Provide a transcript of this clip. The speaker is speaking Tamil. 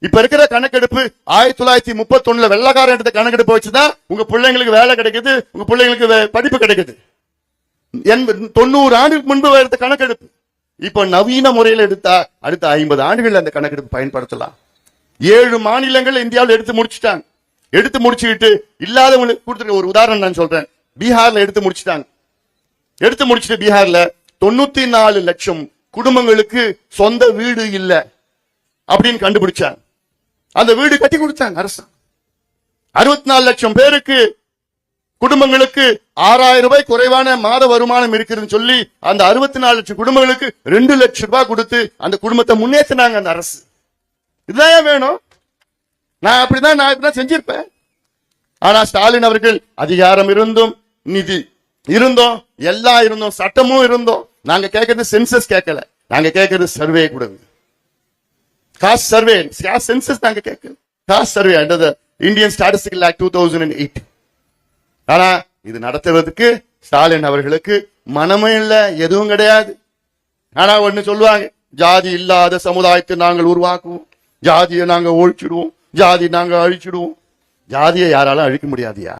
இப்ப இருக்கிற கணக்கெடுப்பு ஆயிரத்தி தொள்ளாயிரத்தி முப்பத்தி ஒண்ணுல வெள்ளக்காரன் எடுத்த கணக்கெடுப்பு வச்சுதான் உங்க பிள்ளைங்களுக்கு வேலை கிடைக்குது உங்க பிள்ளைங்களுக்கு வே- படிப்பு கிடைக்குது. எண்பது தொண்ணூறு ஆண்டுக்கு முன்பு எடுத்த கணக்கெடுப்பு. இப்ப நவீன முறையில் எடுத்தா அடுத்த ஐம்பது ஆண்டுகள் அந்த கணக்கெடுப்பு பயன்படுத்தலாம். ஏழு மாநிலங்கள் இந்தியாவில் எடுத்து முடிச்சுட்டாங்க. எடுத்து முடிச்சுக்கிட்டு இல்லாதவங்களுக்கு கொடுத்துருக்க ஒரு உதாரணம் நான் சொல்றேன். பீகார்ல எடுத்து முடிச்சுட்டாங்க. எடுத்து முடிச்சிட்டு பீகார்ல தொண்ணூத்தி நாலு லட்சம் குடும்பங்களுக்கு சொந்த வீடு இல்ல அப்படின்னு கண்டுபிடிச்சாங்க. அந்த வீடு கட்டி கொடுத்தாங்க அரசாங்கம். அறுபத்தி நாலு லட்சம் பேருக்கு குடும்பங்களுக்கு ஆறாயிரம் ரூபாய் குறைவான மாத வருமானம் இருக்குதுன்னு சொல்லி அந்த அறுபத்தி நாலு லட்சம் குடும்பங்களுக்கு ரெண்டு லட்சம் ரூபாய் கொடுத்து அந்த குடும்பத்தை முன்னேற்றினாங்க அந்த அரசு. இதுதான் ஏன் வேணும்? நான் அப்படிதான் நான் இப்படிதான் செஞ்சிருப்பேன். ஆனா ஸ்டாலின் அவர்கள் அதிகாரம் இருந்தும் நிதி இருந்தோம் எல்லாம் இருந்தோம் சட்டமும் இருந்தோம் நாங்க கேட்கறது சென்சஸ் கேட்கல. நாங்க கேட்கறது சர்வே கொடுங்க. காஸ்ட் சர்வே சென்சஸ் நாங்க கேட்குது caste survey under the Indian statistical act two thousand and eight ஆனா இது நடத்துறதுக்கு ஸ்டாலின் அவர்களுக்கு மனமும் இல்லை எதுவும் கிடையாது. ஆனா ஒண்ணு சொல்லுவாங்க ஜாதி இல்லாத சமுதாயத்தை நாங்கள் உருவாக்குவோம். ஜாதியை நாங்க ஒழிச்சிடுவோம். ஜாதி நாங்க அழிச்சிடுவோம். ஜாதியை யாராலும் அழிக்க முடியாதியா